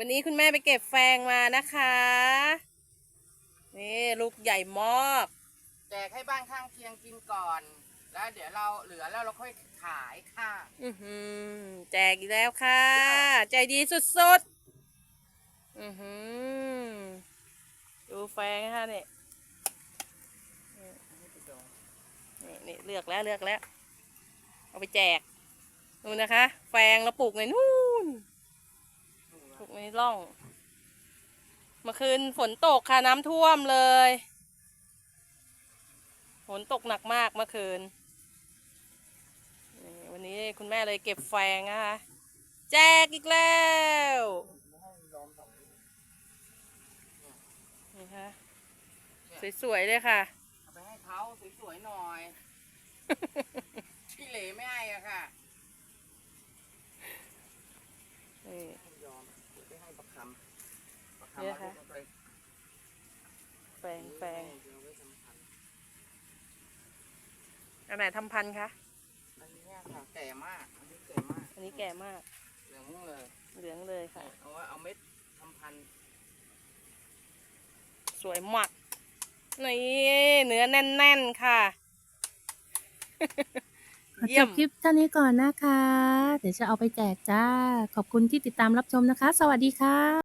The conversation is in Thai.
วันนี้คุณแม่ไปเก็บแฟงมานะคะ นี่ลูกใหญ่มากแจกให้บ้านข้างเคียงกินก่อน แล้วเดี๋ยวเราเหลือแล้วเราค่อยขายค่ะอือหือแจกอีกแล้วค่ะ ใจดีสุดๆ อือหือดูแฟงค่ะเนี่ยนี่นี่เลือกแล้วเลือกแล้ว เอาไปแจกนู่นนะคะ แฟงเราปลูกในนู่ นปลูกในร่อง เมื่อคืนฝนตกค่ะน้ำท่วมเลย ฝนตกหนักมากเมื่อคืนนี่วันนี้คุณแม่เลยเก็บแฟงนะคะแจกอีกแล้วนี่ค่ะสวยๆเลยค่ะเอาไปให้เขาสวยๆหน่อย พี่เหลไม่ให้อะค่ะ นี่ ยอมไม่ให้ประคำประ เนี่ยคำค่ะเอาไปแฟงแฟงเดี๋ยวไว้ทำพันธุ์อันไหนทำพันธุ์คะ อันนี้ค่ะแก่มาก อันนี้แก่มาก อันนี้แก่มาก เหลืองเลย เหลืองเลยค่ะ เอาไว้เอาเม็ดทำพันธุ์สวยมากนี่เนื้อแน่นๆค่ะขอเยี่จยบมคลิปเท่านี้ก่อนนะคะ เดี๋ยวจะเอาไปแจกจ้า ขอบคุณที่ติดตามรับชมนะคะ สวัสดีค่ะ